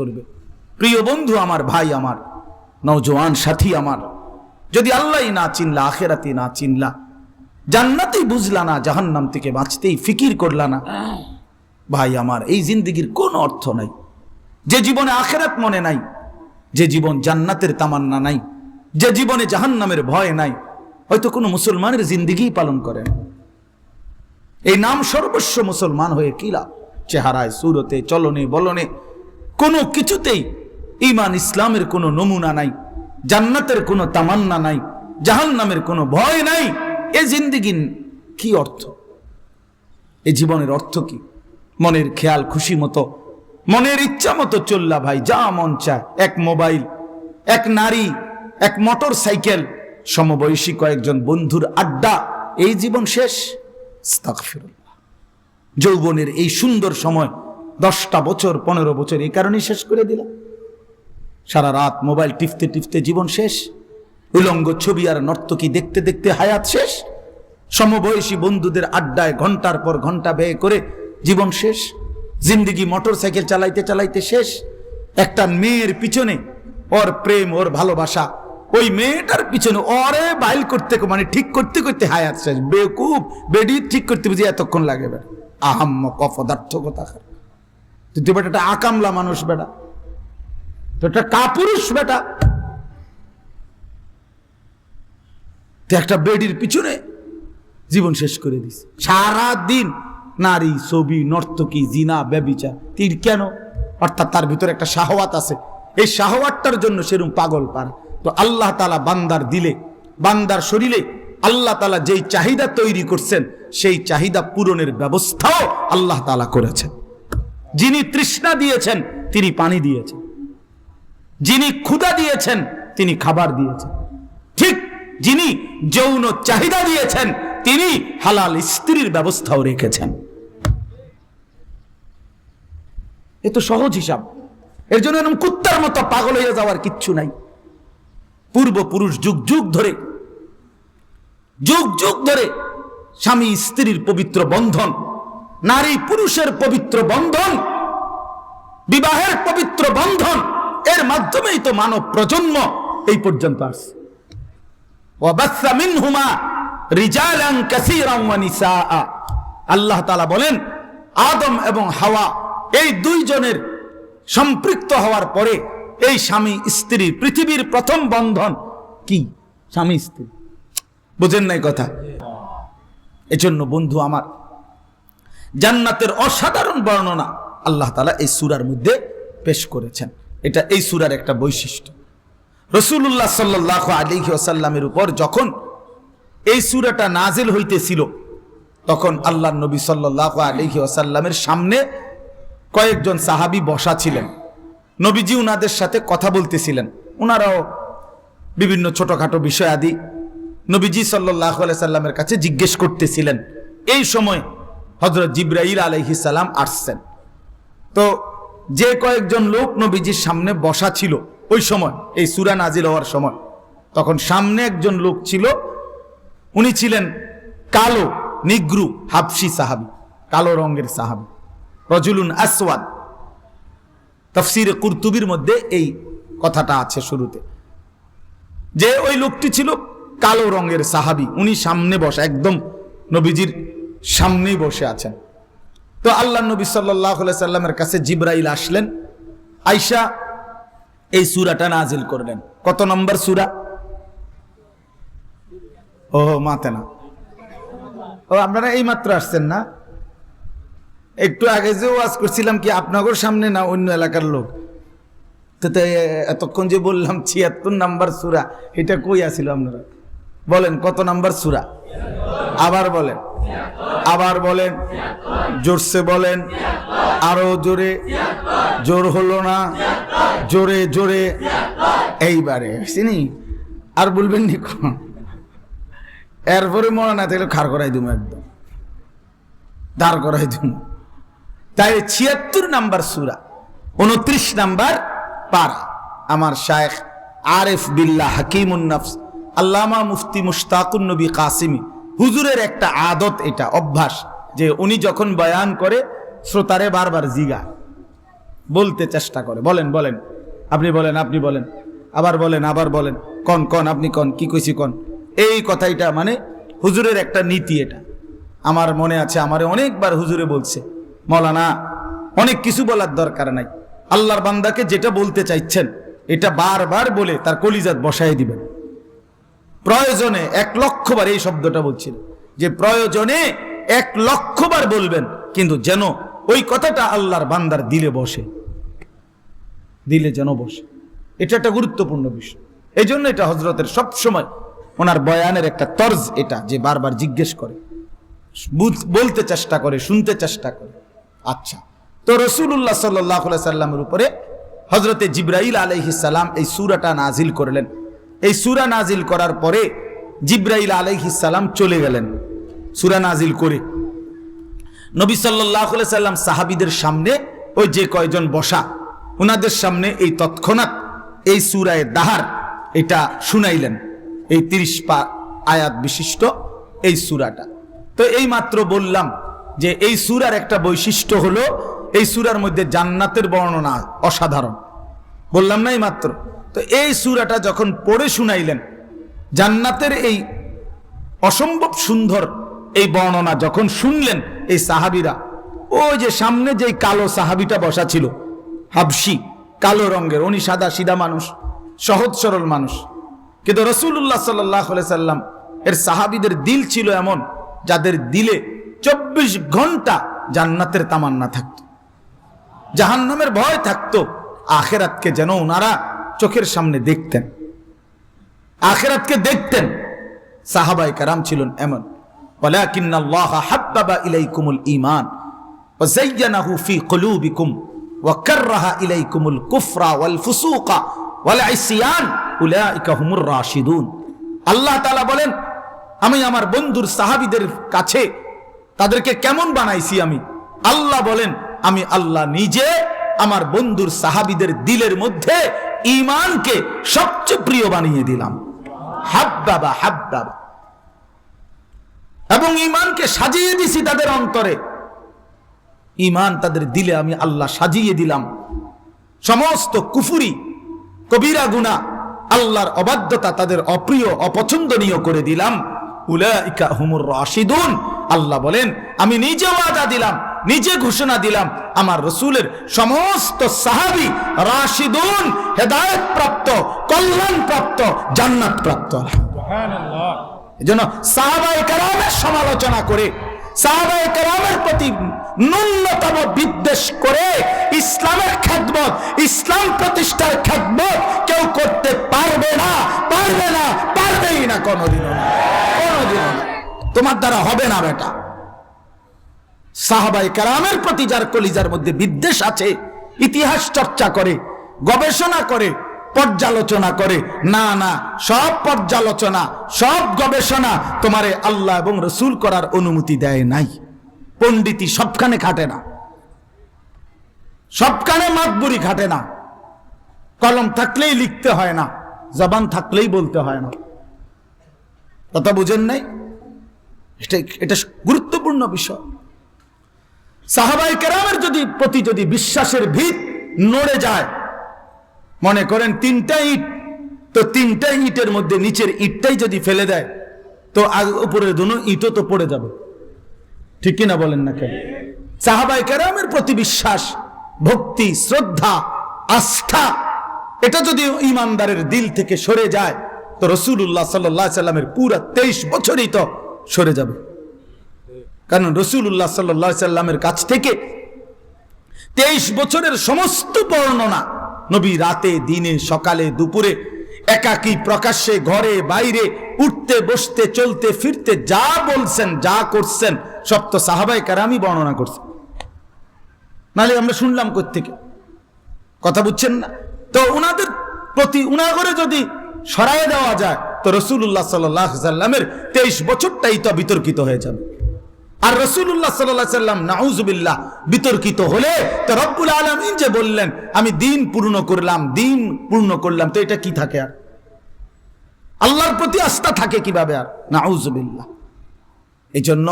করবে। প্রিয় বন্ধু আমার, ভাই আমার, নওজোয়ান সাথী আমার, যদি আল্লাহ না চিনলা, আখেরাতে না চিনলা, জান্নাতেই বুঝলা না, জাহান্নাম থেকে বাঁচতেই ফিকির করলা না। ভাই আমার, এই জিন্দিগির কোনো অর্থ নাই। যে জীবনে আখেরাত মনে নাই, যে জীবন জান্নাতের তামান্না নাই, যে জীবনে জাহান্নামের ভয় নাই, হয়তো কোনো মুসলমানের জিন্দিগি পালন করে না। এই নাম সর্বস্ব মুসলমান হয়ে কিলা চেহারায়, সুরতে, চলনে, বলনে কোনো কিছুতেই ইমান ইসলামের কোনো নমুনা নাই, জান্নাতের কোনো তামান্না নাই, জাহান্নামের কোনো ভয় নাই। এ জিন্দিগি কি অর্থ? এ জীবনের অর্থ কি? মনের খেয়াল, খুশি মতো, মনের ইচ্ছা মতো চললা ভাই, যা মন চায়। এক মোবাইল, এক নারী, এক মোটর সাইকেল, সমবয়সী কয়েকজন বন্ধুর আড্ডা, এই জীবন শেষ। যৌবনের এই সুন্দর সময় দশটা বছর, পনেরো বছর এই কারণেই শেষ করে দিলাম। সারা রাত মোবাইল টিপতে টিপতে জীবন শেষ। উলঙ্গ ছবি আর নর্তকী দেখতে দেখতে হায়াত শেষ। সমবয়সী বন্ধুদের আড্ডায় ঘণ্টার পর ঘণ্টা ব্যয় করে জীবন শেষ। জিন্দিগি মোটর সাইকেল চালাইতে চালাইতে শেষ। একটা মেয়ের পিছনে ওর প্রেম, ওর ভালোবাসা। ওই মেয়েটার পিছনে ওরে বাইল করতে মানে ঠিক করতে করতে হায়াত শেষ। বেকুব, বেডি ঠিক করতে বুঝি এতক্ষণ লাগে আহাম্ম কফদার্থ কথা তুই তো বেটা একটা আকামলা মানুষ বেটা। তো একটা কাপুরুষ বেটা। একটা বেডির পিছনে জীবন শেষ করে দিস। সারা দিন নারী, ছবি, নর্তকী, জিনা, ব্যবিচার, তীর কেন? অর্থাৎ তার ভিতরে একটা শাহওয়াত আছে। এই শাহওয়াতটার জন্য সেরকম পাগল পার। তো আল্লাহ তালা বান্দার দিলে, বান্দার শরীরে আল্লাহ তালা যেই চাহিদা তৈরি করছেন, সেই চাহিদা পূরণের ব্যবস্থাও আল্লাহ তালা করেছেন। যিনি তৃষ্ণা দিয়েছেন, তিনি পানি দিয়েছেন। যিনি ক্ষুধা দিয়েছেন, তিনি খাবার দিয়েছেন। ঠিক যিনি যৌন চাহিদা দিয়েছেন, তিনি হালাল স্ত্রীর ব্যবস্থাও রেখেছেন। এ তো সহজ হিসাব। এর জন্য এরকম কুত্তার মতো পাগল হয়ে যাওয়ার কিচ্ছু নাই। পূর্বপুরুষ যুগ যুগ ধরে, যুগ যুগ ধরে স্বামী স্ত্রীর পবিত্র বন্ধন নারী পুরুষের পবিত্র বন্ধন, বিবাহের পবিত্র বন্ধন, এর মাধ্যমেই তো মানব প্রজন্ম এই পর্যন্ত আসছে। আল্লাহ তালা বলেন, আদম এবং হাওয়া এই দুইজনের সম্পৃক্ত হওয়ার পরে এই স্বামী স্ত্রী পৃথিবীর প্রথম বন্ধন কি? স্বামী স্ত্রী। বুঝেন নাই কথা? এজন্য বন্ধু আমার জান্নাতের অসাধারণ বর্ণনা আল্লাহ তালা এই সুরার মধ্যে পেশ করেছেন। এটা এই সুরার একটা বৈশিষ্ট্য। রসুল্লাহ সাল্লাহ আলী আসাল্লামের উপর যখন এই সুরাটা নাজিল হইতেছিল, তখন আল্লাহ নবী সাল্লাহ আলী আসাল্লামের সামনে কয়েকজন সাহাবি বসা ছিলেন। নবীজি উনাদের সাথে কথা বলতেছিলেন। ওনারাও বিভিন্ন ছোটোখাটো বিষয় আদি নবীজি সাল্লাহ আলাই সাল্লামের কাছে জিজ্ঞেস করতেছিলেন, এই সময় হজরত জিব্রাইল সাল্লাম আসছেন। তো যে কয়েকজন লোক নবীজির সামনে বসা ছিল ওই সময়, এই সুরা নাজিল হওয়ার সময়, তখন সামনে একজন লোক ছিল, উনি ছিলেন কালো, নিগ্রু, হাফসি সাহাবি, কালো রঙের সাহাবি, রজুলুন আসওয়াদ। তফসির কুরতুবির মধ্যে এই কথাটা আছে শুরুতে। যে ওই লোকটি ছিল কালো রঙের সাহাবি, উনি সামনে বসা, একদম নবীজির সামনেই বসে আছেন। তো আল্লাহ নবী সাল্লাহ সাল্লামের কাছে জিব্রাইল আসলেন। আইসা এই সুরাটা নাজিল করলেন। কত নম্বর সুরা? ও মাতে না। ও, আপনারা এই মাত্র আসছেন না? একটু আগে যে ওয়াজ করছিলাম কি আপনাদের সামনে না অন্য এলাকার লোক? তো এতক্ষণ যে বললাম ছিয়াত্তর নাম্বার সুরা, এটা কই আসিল আপনারা? বলেন, কত নাম্বার সুরা? আবার বলেন। আবার বলেন, জোরসে বলেন, আরও জোরে, জোর হলো না, জোরে জোরে। এইবারে, চিনি? আর বলবেন নি এরপরে মনে না থাকলে খার করাই দিম একদম। দাঁড় করাই দিম। তাই ছিয়াত্তর নাম্বার সুরা, উনত্রিশ নাম্বার পারা। আমার শায়েখ আরেফ বিল্লাহ হাকিমুন নফস আল্লামা মুফতি মুশতাকুন নবী কাসিমি। হুজুরের একটা আদত এটা, অভ্যাস, যে উনি যখন বয়ান করে, শ্রোতারে বারবার জিগা বলতে চেষ্টা করে, বলেন বলেন। আপনি বলেন আপনি বলেন। আবার বলেন আবার বলেন। কন কন, আপনি কন, কি কইছি কন? এই কথাইটা মানে হুজুরের একটা নীতি এটা। আমার মনে আছে, আমারে অনেকবার হুজুরে বলছে, মৌলানা, অনেক কিছু বলার দরকার নাই। আল্লাহর বান্দাকে যেটা বলতে চাইছেন, এটা বারবার বলে তার কলিজাত বসায় দিবেন। প্রয়োজনে এক লক্ষবার এই শব্দটা বলছিল। যে প্রয়োজনে এক লক্ষবার বলবেন, কিন্তু যেন ওই কথাটা আল্লাহর বান্দার দিলে বসে। দিলে যেন বসে। এটা একটা গুরুত্বপূর্ণ বিষয়। এই জন্য এটা হজরতের সবসময় ওনার বয়ানের একটা তর্জ এটা, যে বারবার জিজ্ঞেস করে। বলতে চেষ্টা করে, শুনতে চেষ্টা করে। আচ্ছা তো রসুল্লাহ সাল্লাহ সাল্লামের উপরে হজরতে জিব্রাইল আলাইহিসাল্লাম এই সুরাটা নাজিল করলেন। এই সুরা নাজিল করার পরে জিব্রাইল আলাইহিসাল্লাম চলে গেলেন সুরা নাজিল করে। নবী সাল্লাহ সাল্লাম সাহাবিদের সামনে ওই যে কয়জন বসা ওনাদের সামনে এই তৎক্ষণাৎ এই সুরায় দাহার এটা শুনাইলেন। এই তিরিশ পা আয়াত বিশিষ্ট এই সুরাটা। তো এই মাত্র বললাম যে এই সুরার একটা বৈশিষ্ট্য হলো, এই সুরার মধ্যে জান্নাতের বর্ণনা অসাধারণ। বললাম না এই মাত্র? তো এই সুরাটা যখন পড়ে শুনাইলেন, জান্নাতের এই অসম্ভব সুন্দর এই বর্ণনা যখন শুনলেন এই সাহাবিরা, ওই যে সামনে যেই কালো সাহাবিটা বসা ছিল হাবসি কালো রঙের, উনি সাদা সিধা মানুষ, সহজ সরল মানুষ। কিন্তু রসুল্লাহ সাল্লাহ সাল্লাম, এর সাহাবিদের দিল ছিল এমন, যাদের দিলে চব্বিশ ঘণ্টা জান্নাতের তামান্না থাকতো। জাহান্নামের ভয় থাকতো, আখেরাতকে যেন ওনারা চোখের সামনে দেখতেন আখেরাতকে দেখতেন সাহাবাই কারাম ছিলেন এমন ولكن الله حبب إليكم الإيمان وزينه في قلوبكم وكره إليكم الكفر والفسوق والعصيان أولئك هم الراشدون আল্লাহ তাআলা বলেন আমি আমার বন্ধুর সাহাবীদের কাছে তাদেরকে কেমন বানাইছি আমি আল্লাহ বলেন আমি আল্লাহ নিজে আমার বন্ধুর সাহাবীদের দিলের মধ্যে ঈমানকে সবচেয়ে প্রিয় বানিয়ে দিলাম। হাব্বাবা হাব্বাবা। এবং ইমানকে সাজিয়ে দিছি তাদের অন্তরে। ইমান তাদের দিলে আমি আল্লাহ সাজিয়ে দিলাম। সমস্ত কুফুরি, কবিরা গুণা আল্লাহর অবাধ্যতা তাদের অপ্রিয়, অপছন্দনীয় করে দিলাম। উলাইকা হুমুর রাশিদুন। আল্লাহ বলেন, আমি নিজে ওয়াদা দিলাম নিজে ঘোষণা দিলাম, আমার রসুলের সমস্ত সাহাবি রাশিদুন হেদায়ত প্রাপ্ত কল্যাণ প্রাপ্ত জান্নাত প্রাপ্ত এজন্য সাহাবায়ে কেরামের সমালোচনা করে, সাহাবায়ে কেরামের প্রতি ন্যূনতম বিদ্বেষ করে ইসলামের খেদমত, ইসলাম প্রতিষ্ঠার খেদমত কেউ করতে পারবে না পারবে না, পারবেই না কোনোদিনও না কোনোদিনও না। তোমার দ্বারা হবে না বেটা। সাহাবাই কারামের প্রতি যার কলিজার মধ্যে বিদ্বেষ আছে, ইতিহাস চর্চা করে, গবেষণা করে, পর্যালোচনা করে, না না, সব পর্যালোচনা, সব গবেষণা তোমারে আল্লাহ এবং রসুল করার অনুমতি দেয় নাই। পণ্ডিতি সবখানে খাটে না। সবখানে মাতবুরি খাটে না। কলম থাকলেই লিখতে হয় না, জবান থাকলেই বলতে হয় না। কথা বুঝেন নাই? এটা এটা গুরুত্বপূর্ণ বিষয়। সাহাবাই কেরামের যদি প্রতি যদি বিশ্বাসের ভিত নড়ে যায়, মনে করেন তিনটা ইট, তো তিনটা ইটের মধ্যে নিচের ইটটাই যদি ফেলে দেয়, তো উপরের দুনো ইটও তো পড়ে যাবে। ঠিক কিনা বলেন না কেন? সাহাবাই কেরামের প্রতি বিশ্বাস, ভক্তি, শ্রদ্ধা, আস্থা, এটা যদি ইমানদারের দিল থেকে সরে যায়, তো রসুল্লাহ সাল্লাহ সাল্লামের পুরা তেইশ বছরই তো সরে যাবে। কারণ রসুল্লাহ সাল্লাহ সাল্লামের কাছ থেকে তেইশ বছরের সমস্ত বর্ণনা নবী রাতে, দিনে, সকালে, দুপুরে, একাকী প্রকাশ্যে ঘরে, বাইরে, উঠতে, বসতে, চলতে, ফিরতে, যা বলছেন, যা করছেন, সব তো সাহাবাই কারামি বর্ণনা করছেন। নাহলে আমরা শুনলাম থেকে কথা বুঝছেন না? তো ওনাদের প্রতি উনাগরে যদি সরাই দেওয়া যায়, তো রসুল্লাহ সাল্লাহ সাল্লামের তেইশ বছরটাই তো বিতর্কিত হয়ে যাবে। আর রসুল্লাহ সাল্লাহ সাল্লাম নাউজুবিল্লাহ বিতর্কিত হলে তো রব্বুল আলমিন যে বললেন, আমি দিন পূর্ণ করলাম, দিন পূর্ণ করলাম। তো এটা কি থাকে আর? আল্লাহর প্রতি আস্থা থাকে কীভাবে আর? নাউজুবিল্লাহ এই জন্য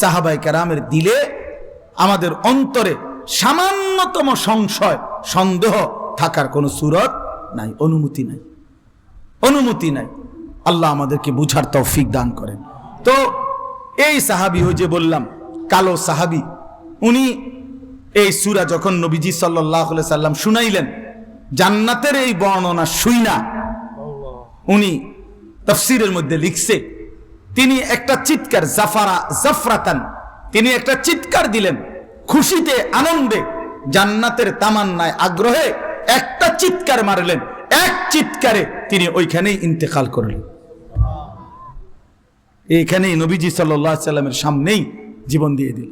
সাহাবাই কারামের দিলে আমাদের অন্তরে সামান্যতম সংশয়, সন্দেহ থাকার কোনো সুরত নাই, অনুমতি নাই। অনুমতি নাই। আল্লাহ আমাদেরকে বুঝার তৌফিক দান করেন। তো এই সাহাবি ওই যে বললাম, কালো সাহাবি, উনি এই সুরা যখন নবীজি সাল্লাহ সাল্লাম শুনাইলেন, জান্নাতের এই বর্ণনা শুইনা উনি তফসিরের মধ্যে লিখছে, তিনি একটা চিৎকার, জাফারা, জাফরাতান, তিনি একটা চিৎকার দিলেন, খুশিতে, আনন্দে, জান্নাতের তামান্নায় আগ্রহে একটা চিৎকার মারলেন, এক চিৎকারে তিনি ওইখানেই ইন্তেকাল করলেন। এখানেই নবীজি সাল্লাহ সাল্লামের সামনেই জীবন দিয়ে দিল।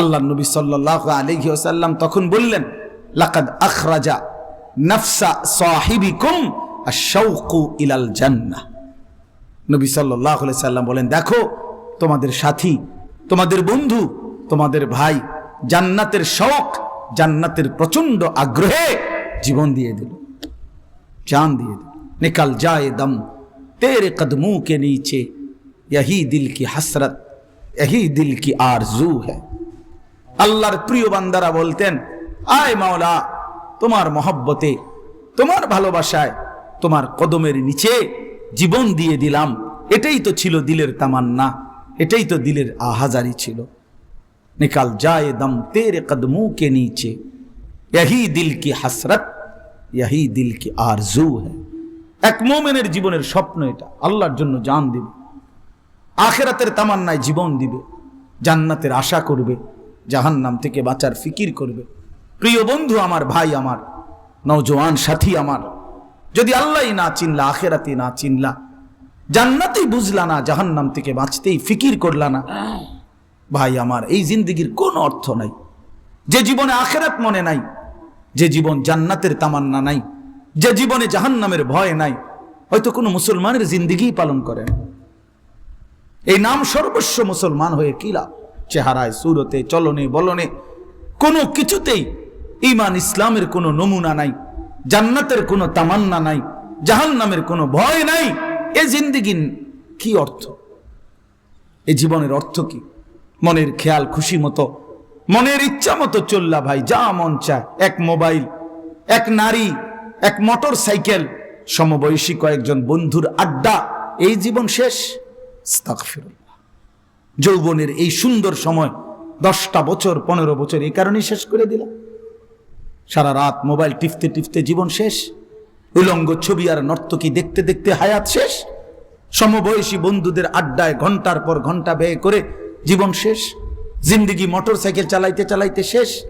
আল্লাহ নবী সাল্লাহ আলহি সাল্লাম তখন বললেন, লাকাদ আখরাজা নফসা সাহিবিকুম শৌকু ইলাল জান্না নবী সাল্লাহ সাল্লাম বলেন, দেখো, তোমাদের সাথী, তোমাদের বন্ধু, তোমাদের ভাই জান্নাতের শখ জান্নাতের প্রচণ্ড আগ্রহে জীবন দিয়ে দিল, জান দিয়ে দিল। নিকাল যায় দম, তের কদমুকে নিচে यही दिल की हसरत यही दिल की आरजू है আল্লাহর প্রিয় বান্দারা বলতেন আয় মাওলা তোমার মহব্বতে তোমার ভালোবাসায় তোমার কদমের নিচে জীবন দিয়ে দিলাম এটাই তো ছিল দিলের তামান্না এটাই তো দিলের আহাজারি ছিল নিকাল যায় দম তেরে কদমু কে নিচে यही दिल की हसरत यही दिल की आरजू है এক মোমেনের জীবনের স্বপ্ন এটা আল্লাহর জন্য জান দিবে আখেরাতের তামান্নায় জীবন দিবে, জান্নাতের আশা করবে, জাহান্নাম থেকে বাঁচার ফিকির করবে। প্রিয় বন্ধু আমার, ভাই আমার, নওজোয়ান সাথী আমার, যদি আল্লাহই না চিনলা, আখেরাতে না চিনলা, জান্নাতেই বুঝলা না, জাহান্নাম থেকে বাঁচতেই ফিকির করলা না। ভাই আমার, এই জিন্দিগির কোনো অর্থ নাই। যে জীবনে আখেরাত মনে নাই, যে জীবন জান্নাতের তামান্না নাই, যে জীবনে জাহান্নামের ভয় নাই, হয়তো কোনো মুসলমানের জিন্দিগি পালন করে না। এই নাম সর্বস্ব মুসলমান হয়ে কি লাভ? চেহারায়, সুরতে, চলনে, বলনে, কোনো কিছুতেই ইমান ইসলামের কোনো নমুনা নাই, জান্নাতের কোনো তামান্না নাই, জাহান্নামের কোনো ভয় নাই। এ জিন্দিগি কি অর্থ? এ জীবনের অর্থ কি? মনের খেয়াল, খুশি মতো, মনের ইচ্ছা মতো চললা ভাই, যা মন চায়। এক মোবাইল, এক নারী, এক মোটর সাইকেল সমবয়সী কয়েকজন বন্ধুর আড্ডা, এই জীবন শেষ। যৌবনের এই সুন্দর সময়, দশটা বছর, পনেরো বছর, এই কারণেই শেষ করে দিলাম। সারা রাত মোবাইল টিপতে টিপতে জীবন শেষ। উলঙ্গ ছবি আর নর্তকী দেখতে দেখতে হায়াত শেষ। সমবয়সী বন্ধুদের আড্ডায় ঘণ্টার পর ঘণ্টা ব্যয় করে জীবন শেষ। জিন্দিগি মোটর সাইকেল চালাইতে চালাইতে শেষ।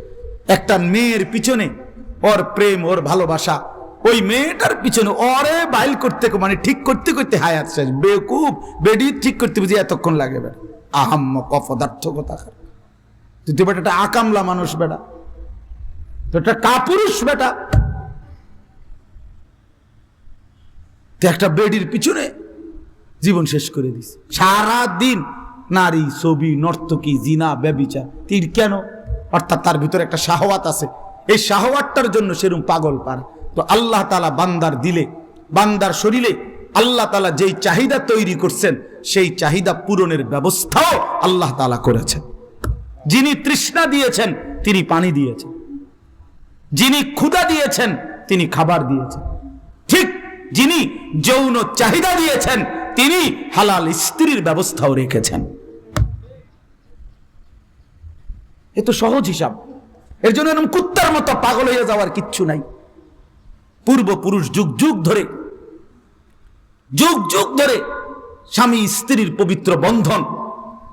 একটা মেয়ের পিছনে ওর প্রেম, ওর ভালোবাসা ওই মেয়েটার পিছনে ওরে বাইল করতে মানে ঠিক করতে করতে হায়াত শেষ বেকুব বেডি ঠিক করতে বুঝি এতক্ষণ লাগে বেটা আহাম্ম কপদার্থ কথা তুই তো বেটা একটা আকামলা মানুষ বেটা তো একটা কাপুরুষ বেটা। তুই একটা বেডির পিছনে জীবন শেষ করে দিস। সারা দিন নারী, ছবি, নর্তকী, জিনা, ব্যবিচার, তীর কেন? অর্থাৎ তার ভিতরে একটা শাহওয়াত আছে। এই শাহওয়াতটার জন্য সেরকম পাগল পারে। তো আল্লাহ তালা বান্দার দিলে, বান্দার শরীরে আল্লাহ তালা যেই চাহিদা তৈরি করছেন, সেই চাহিদা পূরণের ব্যবস্থাও আল্লাহ তালা করেছেন। যিনি তৃষ্ণা দিয়েছেন, তিনি পানি দিয়েছেন। যিনি ক্ষুদা দিয়েছেন, তিনি খাবার দিয়েছেন। ঠিক যিনি যৌন চাহিদা দিয়েছেন, তিনি হালাল স্ত্রীর ব্যবস্থাও রেখেছেন। এ তো সহজ হিসাব। এর জন্য এরকম কুত্তার মতো পাগল হয়ে যাওয়ার কিচ্ছু নাই। পূর্বপুরুষ যুগ যুগ ধরে, যুগ যুগ ধরে স্বামী স্ত্রীর পবিত্র বন্ধন,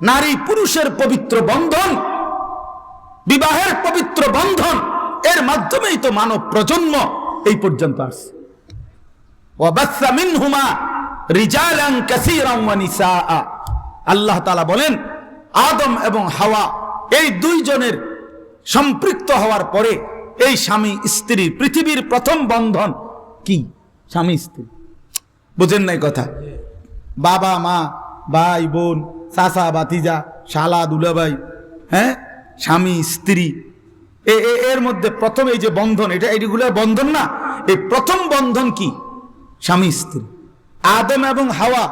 নারী পুরুষের পবিত্র বন্ধন, বিবাহের পবিত্র বন্ধন, এর মাধ্যমেই তো মানব প্রজন্ম এই পর্যন্ত আসছে। আল্লাহ তালা বলেন, আদম এবং হাওয়া এই দুইজনের সম্পৃক্ত হওয়ার পরে এই স্বামী স্ত্রীর পৃথিবীর প্রথম বন্ধন কি? স্বামী স্ত্রী। বুঝেন নাই কথা? বাবা, মা, ভাই, বোন, চাচা বাতিজা শালা, দুলাভাই হ্যাঁ? স্বামী, স্ত্রী। এর মধ্যে প্রথম এই যে বন্ধন, এটা এইগুলো বন্ধন না? এই প্রথম বন্ধন কি? স্বামী স্ত্রী। আদম এবং হাওয়া,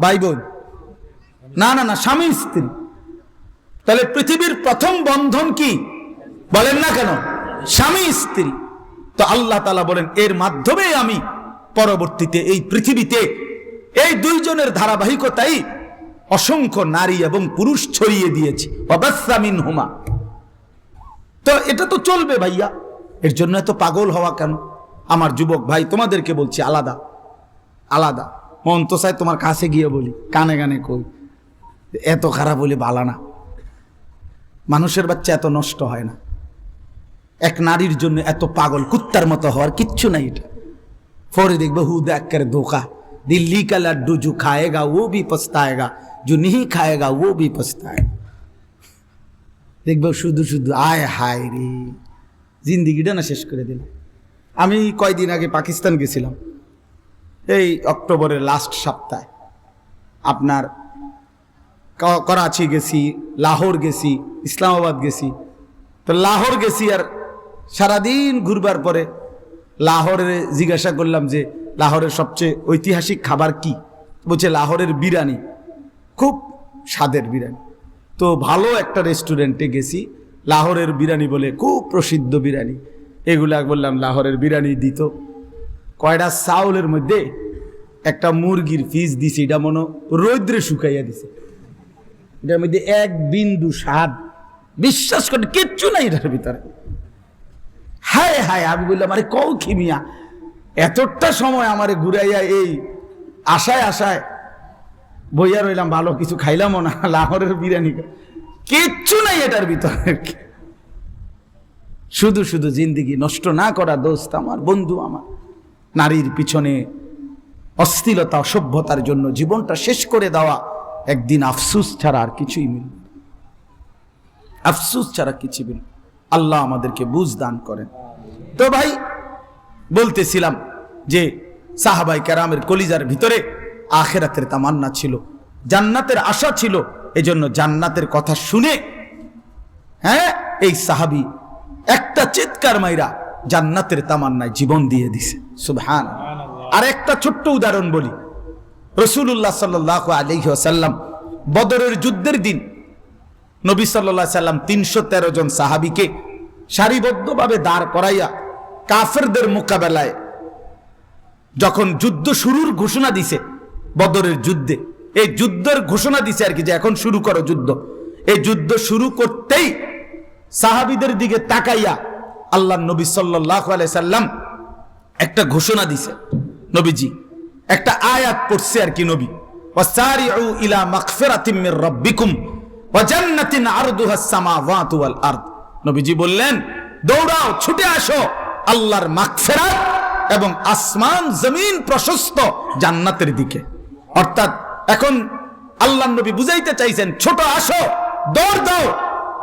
ভাই, বোন। না না না, স্বামী স্ত্রী। তাহলে পৃথিবীর প্রথম বন্ধন কি? বলেন না কেন? স্বামী, স্ত্রী। তো আল্লাহ তালা বলেন, এর মাধ্যমে আমি পরবর্তীতে এই পৃথিবীতে এই দুইজনের ধারাবাহিকতাই অসংখ্য নারী এবং পুরুষ ছড়িয়ে দিয়েছি। অবাসামিন হুমা তো এটা তো চলবে ভাইয়া। এর জন্য এত পাগল হওয়া কেন? আমার যুবক ভাই, তোমাদেরকে বলছি, আলাদা। আলাদা। মন তো চাই তোমার কাছে গিয়ে বলি, কানে কানে কই। এত খারাপ বলে বালা না। মানুষের বাচ্চা এত নষ্ট হয় না। এক নারীর জন্য এত পাগল কুত্তার মতো হওয়ার কিচ্ছু নাই এটা পরে দেখবে হু দেখ করে ধোকা দিল্লি का लड्डू जो खाएगा वो भी पछताएगा जो नहीं खाएगा वो भी पछताएगा দেখবে শুধু শুধু আয় হায় রে জিন্দিগিটা না শেষ করে দিল আমি কয়দিন আগে পাকিস্তান গেছিলাম এই অক্টোবরের লাস্ট সপ্তাহে আপনার ক- করাচি গেছি লাহোর গেছি ইসলামাবাদ গেছি তো লাহোর গেছি আর সারাদিন ঘুরবার পরে লাহোরে জিজ্ঞাসা করলাম যে, লাহোরের সবচেয়ে ঐতিহাসিক খাবার কি? বলছে, লাহোরের বিরিয়ানি, খুব স্বাদের বিরিয়ানি। তো ভালো একটা রেস্টুরেন্টে গেছি, লাহোরের বিরিয়ানি বলে খুব প্রসিদ্ধ বিরিয়ানি। এগুলা বললাম, লাহোরের বিরিয়ানি দিত। কয়টা চাউলের মধ্যে একটা মুরগির ফিস দিছে, এটা মনে রৌদ্রে শুকাইয়া দিছে। এটার মধ্যে এক বিন্দু স্বাদ, বিশ্বাস করে, কিচ্ছু নাই এটার ভিতরে। হায় হায়, আমি বললাম, আরে কও খিমিয়া এতটা সময় আমারে ঘুরাইয়া এই আশায় আশায় বইয়া রইলাম, ভালো কিছু খাইলামও না, লাহোরের বিরিয়ানি কিচ্ছু নাই এটার ভিতরে। শুধু শুধু জিন্দিগি নষ্ট না করা দোস্ত আমার, বন্ধু আমার। নারীর পিছনে অস্থিরতা অসভ্যতার জন্য জীবনটা শেষ করে দেওয়া একদিন আফসুস ছাড়া আর কিছুই মিলবে আফসুস ছাড়া কিছুই মিল আল্লাহ আমাদেরকে বুঝ দান করেন। তো ভাই, বলতেছিলাম যে সাহাবাই কেরামের কলিজার ভিতরে আখেরাতের তামান্না ছিল, জান্নাতের আশা ছিল, এজন্য জান্নাতের কথা শুনে হ্যাঁ এই সাহাবি একটা চিৎকার মাইরা জান্নাতের তামান্নায় জীবন দিয়ে দিছে। সুবহান আর একটা ছোট্ট উদাহরণ বলি। রসুল্লাহ সাল্লাহ আলহ্লাম বদরের যুদ্ধের দিন নবী সাল্লাহ সাল্লাম তিনশো তেরো জন সাহাবিকে সারিবদ্ধভাবে দাঁড় করাইয়া কাফেরদের মোকাবেলায় যখন যুদ্ধ শুরুর ঘোষণা দিছে, বদরের যুদ্ধে, এই যুদ্ধের ঘোষণা দিছে আর কি যে এখন শুরু করো যুদ্ধ। এই যুদ্ধ শুরু করতেই সাহাবিদের দিকে তাকাইয়া আল্লাহ নবী সাল্লাম একটা ঘোষণা দিছে। নবীজি, একটা আয়াত পড়ছে আর কি নবী। ইলা মির ওয়া জান্নাতিন নবীজি বললেন, দৌড়াও, ছুটে আসো। আল্লাহর মাগফিরাত এবং আসমান, জমিন প্রশস্ত জান্নাতের দিকে। অর্থাৎ এখন আল্লাহ নবী বুঝাইতে চাইছেন, ছোট আসো, দৌড় দাও,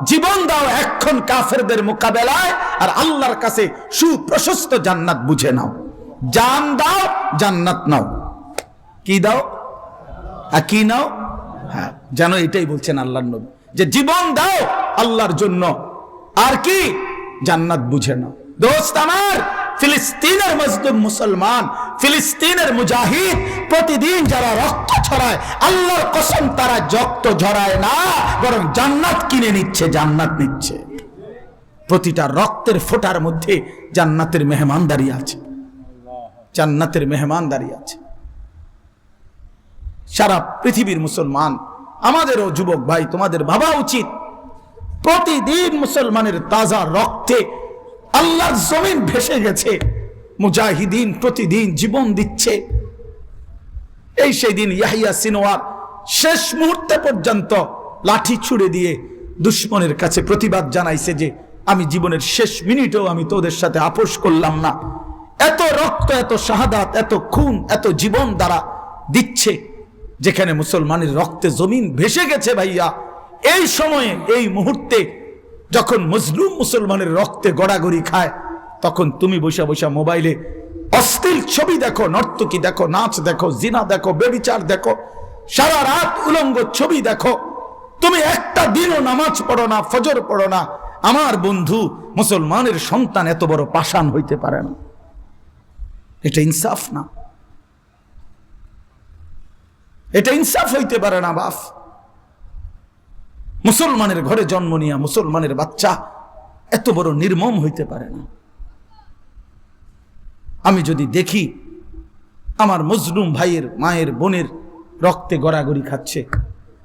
জীবন দাও এখন কাফেরদের মোকাবেলায় আর আল্লাহর কাছে সুপ্রশস্ত জান্নাত বুঝে নাও। জান দাও, জান্নাত নাও। কি দাও? আর কি নাও? হ্যাঁ যেন এটাই বলছেন আল্লাহ নবী, যে জীবন দাও আল্লাহর জন্য। আর কি? জান্নাত বুঝে নাও। দোস্ত আমার, ফিলিস্তিনের মজদুম মুসলমান, ফিলিস্তিনের মুজাহিদ, প্রতিদিন যারা রক্ত ছড়ায়, আল্লাহর কসম তারা রক্ত ঝরায় না, বরং জান্নাত কিনে নিচ্ছে, জান্নাত নিচ্ছে। প্রতিটা রক্তের ফোটার মধ্যে জান্নাতের মেহমান দাঁড়িয়ে আছে। জান্নাতের মেহমান দাঁড়িয়ে আছে। সারা পৃথিবীর মুসলমান, আমাদেরও যুবক ভাই, তোমাদের ভাবা উচিত। প্রতিদিন মুসলমানের তাজা রক্তে আল্লাহর জমিন ভেসে গেছে, মুজাহিদিন প্রতিদিন জীবন দিচ্ছে। এই সেই দিন ইয়াহিয়া সিনোয়ার শেষ মুহূর্তে পর্যন্ত লাঠি ছুড়ে দিয়ে দুশ্মনের কাছে প্রতিবাদ জানাইছে যে, আমি জীবনের শেষ মিনিটেও আমি তোদের সাথে আপোষ করলাম না। এত রক্ত, এত শাহাদাত, এত খুন, এত জীবন দ্বারা দিচ্ছে, যেখানে মুসলমানের রক্তে জমিন ভেসে গেছে ভাইয়া। এই সময়ে, এই মুহূর্তে যখন মজলুম মুসলমানের রক্তে গড়াগড়ি খায়, তখন তুমি বসে বসে মোবাইলে অশ্লীল ছবি দেখো, নর্তকী দেখো, নাচ দেখো, জিনা দেখো, বেবিচার দেখো, সারা রাত উলঙ্গ ছবি দেখো। তুমি একটা দিনও নামাজ পড়ো না, ফজর পড়ো না। আমার বন্ধু, মুসলমানের সন্তান এত বড় পাষাণ হইতে পারে না। এটা ইনসাফ না। এটা ইনসাফ হইতে পারে না, বাপ। মুসলমানের ঘরে জন্ম নিয়া মুসলমানের বাচ্চা এত বড় নির্মম হইতে পারে না। আমি যদি দেখি আমার মজলুম ভাইয়ের, মায়ের, বোনের রক্তে গড়াগড়ি খাচ্ছে,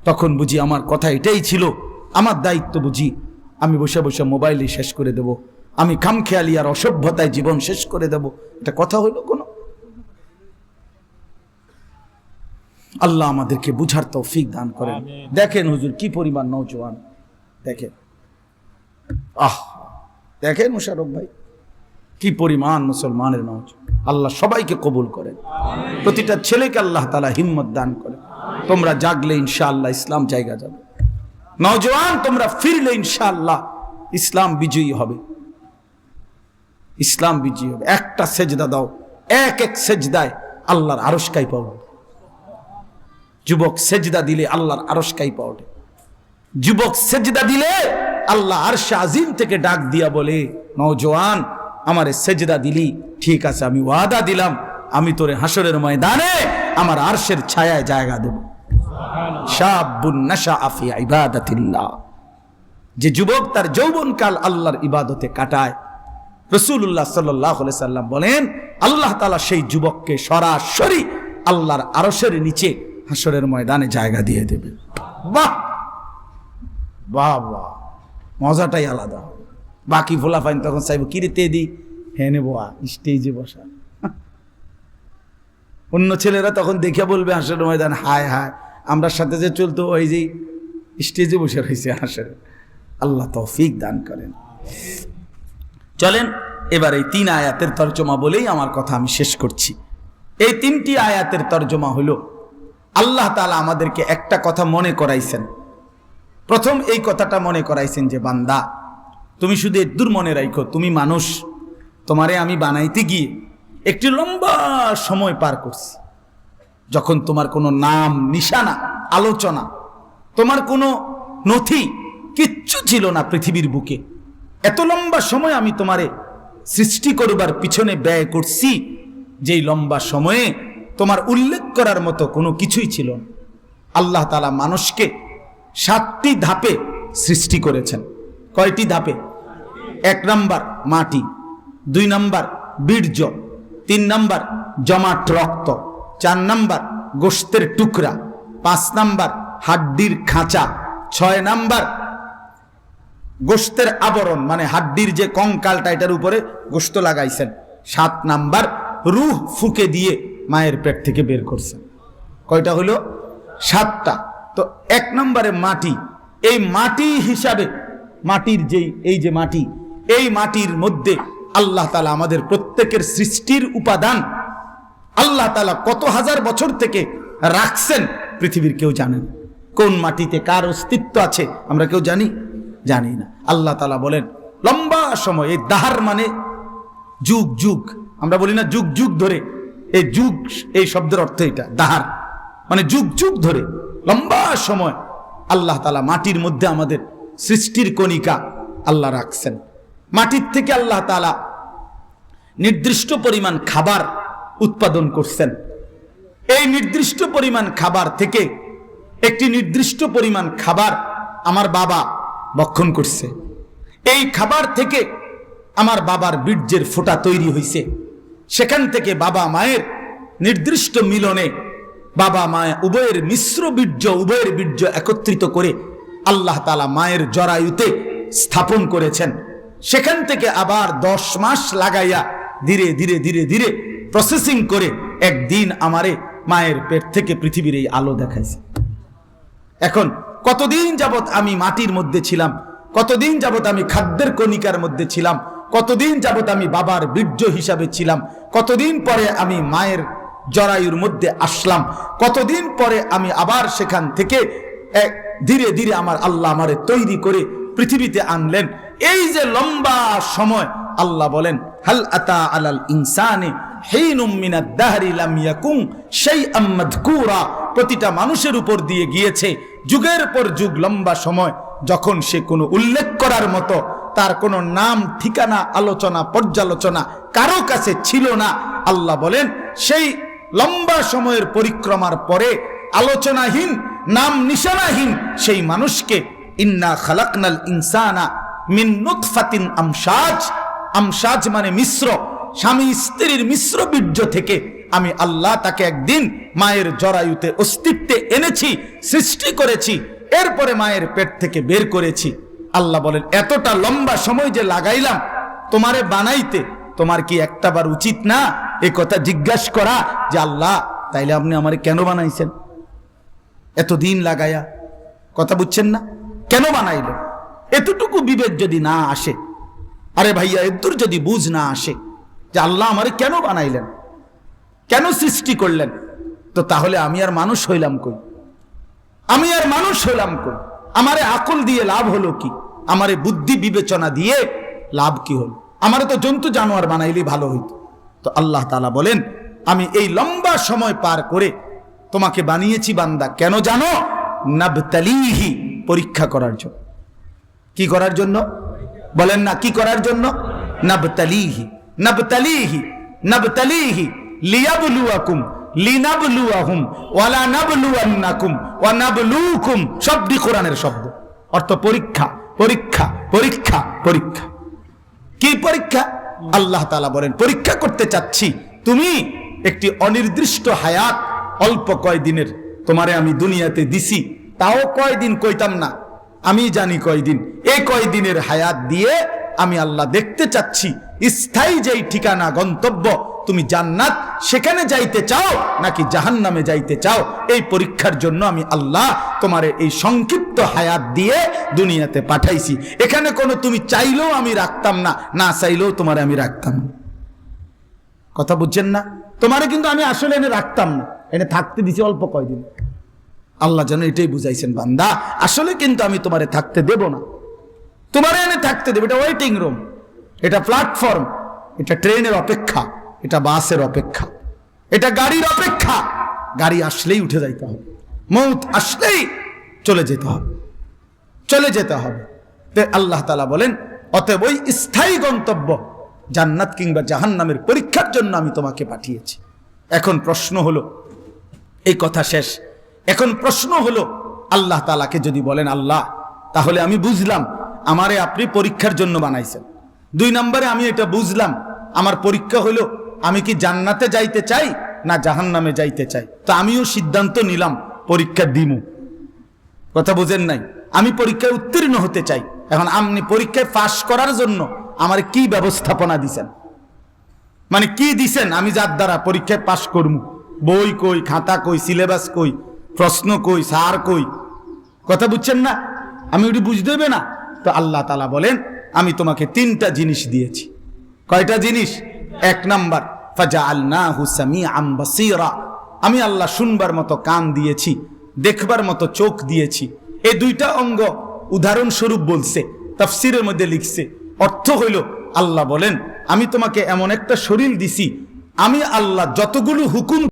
তখন বুঝি আমার কথা এটাই ছিল। আমার দায়িত্ব বুঝি, আমি বসে বসে মোবাইলে শেষ করে দেব। আমি খামখেয়ালি আর অসভ্যতায় জীবন শেষ করে দেব। এটা কথা হইল কোনো? আল্লাহ আমাদেরকে বুঝার তৌফিক দান করেন। দেখেন হুজুর কি পরিমাণ নৌজওয়ান দেখেন। আহ দেখেন মুশারফ ভাই কি পরিমাণ মুসলমানের নৌজ আল্লাহ সবাইকে কবুল করেন। প্রতিটা ছেলেকে আল্লাহ তালা হিম্মত দান করেন। তোমরা জাগলে ইনশাআল্লাহ ইসলাম জায়গা যাবে। নওজওয়ান তোমরা ফিরলে ইনশাআল্লাহ ইসলাম বিজয়ী হবে। ইসলাম বিজয়ী হবে। একটা সেজদা দাও। এক এক সেজদায় আল্লাহর আরস্কাই পাও যুবক সেজদা দিলে আল্লাহর আরস্কাই পাও যুবক সেজদা দিলে আল্লাহ আরশে আজিম থেকে ডাক দিয়া বলে নওজোয়ান আমারে সেজদা দিলি, ঠিক আছে, আমি ওয়াদা দিলাম, আমি তোরে হাসরের ময়দানে আমার আরশের ছায়ায় জায়গা দেব। যে যুবক তার যৌবনকাল আল্লাহর ইবাদতে কাটায়। রসুল্লাহ সাল্লাহ সাল্লাম বলেন, আল্লাহ তালা সেই যুবককে সরাসরি আল্লাহর আরশের নিচে হাসরের ময়দানে জায়গা দিয়ে দেবে। বাহ! বাহ বাহ। মজাটাই আলাদা। বাকি ফোলা ফাইন তখন চাইব কিরে তে দি হ্যাঁ নেব স্টেজে বসা। অন্য ছেলেরা তখন দেখে বলবে হাসের ময়দান, হায় হায়। আমরা সাথে যে চলতো, ওই যে স্টেজে বসে রয়েছে হাসের আল্লাহ তৌফিক দান করেন। চলেন, এবার এই তিন আয়াতের তর্জমা বলেই আমার কথা আমি শেষ করছি। এই তিনটি আয়াতের তর্জমা হলো আল্লাহ তালা আমাদেরকে একটা কথা মনে করাইছেন। প্রথম এই কথাটা মনে করাইছেন যে, বান্দা, তুমি শুধু দূর মনে রাখো তুমি মানুষ। তোমারে আমি বানাইতে গিয়ে একটি লম্বা সময় পার করছি। যখন তোমার কোনো নাম, নিশানা, আলোচনা, তোমার কোনো নথি কিচ্ছু ছিল না পৃথিবীর বুকে। এত লম্বা সময় আমি তোমারে সৃষ্টি করবার পিছনে ব্যয় করছি, যেই লম্বা সময়ে তোমার উল্লেখ করার মতো কোনো কিছুই ছিল না। আল্লাহ তালা মানুষকে সাতটি ধাপে সৃষ্টি করেছেন। কয়টি ধাপে? এক নাম্বার মাটি, দুই নাম্বার বীর্য, তিন নাম্বার জমাট রক্ত, চার নাম্বার গোস্তের টুকরা, পাঁচ নাম্বার হাড্ডির খাঁচা, ছয় নাম্বার গোস্তের আবরণ মানে হাড্ডির যে কঙ্কালটা এটার উপরে গোস্ত লাগাইছেন, সাত নাম্বার রুহ ফুকে দিয়ে মায়ের পেট থেকে বের করছেন কয়টা হলো? সাতটা। তো এক নম্বরে মাটি। এই মাটি হিসাবে মাটির যেই এই যে মাটি, এই মাটির মধ্যে আল্লাহ তালা আমাদের প্রত্যেকের সৃষ্টির উপাদান আল্লাহ তালা কত হাজার বছর থেকে রাখছেন, পৃথিবীর কেউ জানেন কোন মাটিতে কার অস্তিত্ব আছে, আমরা কেউ জানি? জানি না। আল্লাহ তালা বলেন, লম্বা সময় এই দাহার মানে যুগ যুগ। আমরা বলি না যুগ যুগ ধরে। এই যুগ, এই শব্দের অর্থ এটা, দাহার। মানে যুগ যুগ ধরে, লম্বা সময় আল্লাহ তালা মাটির মধ্যে আমাদের সৃষ্টির কণিকা আল্লাহ রাখছেন। মাটির থেকে আল্লাহ তালা নির্দিষ্ট পরিমাণ খাবার উৎপাদন করছেন। এই নির্দিষ্ট পরিমাণ খাবার থেকে একটি নির্দিষ্ট পরিমাণ খাবার আমার বাবা বক্ষণ করছে। এই খাবার থেকে আমার বাবার বীর্যের ফোঁটা তৈরি হয়েছে সেখান থেকে বাবা মায়ের নির্দিষ্ট মিলনে বাবা মায়া উভয়ের মিশ্র বীর্য, উভয়ের বীর্য একত্রিত করে আল্লাহ তালা মায়ের জরায়ুতে স্থাপন করেছেন। সেখান থেকে আবার দশ মাস লাগাইয়া ধীরে ধীরে ধীরে ধীরে প্রসেসিং করে একদিন আমারে মায়ের পেট থেকে পৃথিবীর এই আলো দেখাইছে। এখন কতদিন যাবত আমি মাটির মধ্যে ছিলাম? কতদিন যাবত আমি খাদ্যের কণিকার মধ্যে ছিলাম? কতদিন যাবত আমি বাবার বীর্য হিসাবে ছিলাম? কতদিন পরে আমি মায়ের জরায়ুর মধ্যে আসলাম? কতদিন পরে আমি আবার সেখান থেকে ধীরে ধীরে আমার আল্লাহ আমারে তৈরি করে পৃথিবীতে আনলেন। এই যে লম্বা সময়, আল্লাহ বলেন, হাল আতা আলাল ইনসানে প্রতিটা মানুষের উপর দিয়ে গিয়েছে। যুগের পর যুগ লম্বা সময়, যখন সে কোনো উল্লেখ করার মতো তার কোনো নাম, ঠিকানা, আলোচনা, পর্যালোচনা কারও কাছে ছিল না। আল্লাহ বলেন, সেই লম্বা সময়ের পরিক্রমার পরে আলোচনাহীন, নাম নিশানাহীন সেই মানুষকে ইন্না খালাকনাল ইনসানা মিন নুতফাতিন আমসাজ। আমসাজ মানে মিশ্র, স্বামী স্ত্রীর মিশ্র বীর্য থেকে আমি আল্লাহ তাকে একদিন মায়ের জরায়ুতে অস্তিত্বে এনেছি, সৃষ্টি করেছি, এরপরে মায়ের পেট থেকে বের করেছি। আল্লাহ বলেন, এতটা লম্বা সময় যে লাগাইলাম, তোমারে বানাইতে তোমার কি একটাবার উচিত না? এ কথা জিজ্ঞাসা করা যে, আল্লাহ, তাইলে আপনি আমারে কেন বানাইছেন? এতদিন লাগায়া, কথা বুঝছেন না? কেন বানাইল? এতটুকু বিবেক যদি না আসে, আরে ভাইয়া এদুর যদি বুঝ না আসে যে, আল্লাহ আমারে কেন বানাইলেন? কেন সৃষ্টি করলেন? তো তাহলে আমি আর মানুষ হইলাম কই? আমি আর মানুষ হইলাম কই? আমারে আকল দিয়ে লাভ হলো কি? আমারে বুদ্ধি বিবেচনা দিয়ে লাভ কি হলো? আমারে তো জন্তু জানোয়ার বানাইলে ভালো হইতো। তো আল্লাহ তালা বলেন, আমি এই লম্বা সময় পার করে তোমাকে বানিয়েছি বান্দা, কেন জানো? নাবতালিহি, পরীক্ষা করার জন্য। কি করার জন্য? বলেন না, কি করার জন্য? নাবতালিহি নাবতালিহি নাবতালিহি, লিয়াবলুয়াকুম লিনাবলুয়াহুম, ওয়ালা নাবলুয়ান্নাকুম, ওয়া নাবলুকুম, শব্দই কোরআনের শব্দ। অর্থ পরীক্ষা পরীক্ষা পরীক্ষা পরীক্ষা। কি পরীক্ষা? আল্লাহ তাআলা বলেন, পরীক্ষা করতে চাচ্ছি। তুমি একটি অনির্দিষ্ট হায়াত অল্প কয়দিনের, তোমারে আমি দুনিয়াতে দিছি। তাও কয়দিন কইতাম না, আমি জানি কয়দিন। এই কয়দিনের হায়াত দিয়ে আমি আল্লাহ দেখতে চাচ্ছি। স্থায়ী যেই ঠিকানা, গন্তব্য তুমি জান্নাত সেখানে যাইতে চাও নাকি জাহান্নামে যাইতে চাও? এই পরীক্ষার জন্য আমি আল্লাহ তোমার এই সংক্ষিপ্ত হায়াত দিয়ে দুনিয়াতে পাঠাইছি। এখানে কোনো তুমি চাইলেও আমি রাখতাম না না চাইলেও তোমার আমি রাখতাম না। কথা বুঝছেন না? তোমারে কিন্তু আমি আসলে এনে রাখতাম না। এনে থাকতে দিছি অল্প কয়দিন। আল্লাহ যেন এটাই বুঝাইছেন বান্দা। আসলে কিন্তু আমি তোমারে থাকতে দেব না। তোমারে এনে থাকতে দেব। এটা ওয়েটিং রুম এটা প্ল্যাটফর্ম এটা ট্রেনের অপেক্ষা। এটা বাসের অপেক্ষা। এটা গাড়ির অপেক্ষা। গাড়ি আসলেই উঠে যাইতে হবে। মৌত আসলেই চলে যেতে হবে। চলে যেতে হবে। আল্লাহ তালা বলেন, অতএব ওই স্থায়ী গন্তব্য জান্নাত কিংবা জাহান্নামের পরীক্ষার জন্য আমি তোমাকে পাঠিয়েছি। এখন প্রশ্ন হলো, এই কথা শেষ। এখন প্রশ্ন হলো, আল্লাহ তালাকে যদি বলেন, আল্লাহ, তাহলে আমি বুঝলাম, আমারে আপনি পরীক্ষার জন্য বানাইছেন। দুই নম্বরে আমি এটা বুঝলাম, আমার পরীক্ষা হলো আমি কি জান্নাতে যাইতে চাই না জাহান্নামে যাইতে চাই? তো আমিও সিদ্ধান্ত নিলাম, পরীক্ষা দিমু। কথা বুঝেন নাই? আমি পরীক্ষায় উত্তীর্ণ হতে চাই। এখন আপনি পরীক্ষায় পাশ করার জন্য আমার কি ব্যবস্থাপনা দিছেন? মানে কি দিছেন? আমি যার দ্বারা পরীক্ষায় পাশ করব বই কই, খাতা কই, সিলেবাস কই, প্রশ্ন কই, সার কই? কথা বুঝছেন না? আমি ওটি বুঝতে হবে না? তো আল্লাহ তালা বলেন, আমি তোমাকে তিনটা জিনিস দিয়েছি। কয়টা জিনিস? এক নাম্বার আমি আল্লাহ শুনবার মতো কান দিয়েছি, দেখবার মতো চোখ দিয়েছি। এই দুইটা অঙ্গ উদাহরণস্বরূপ বলছে, তাফসিরের মধ্যে লিখছে। অর্থ হইল, আল্লাহ বলেন, আমি তোমাকে এমন একটা শরীর দিছি, আমি আল্লাহ যতগুলো হুকুম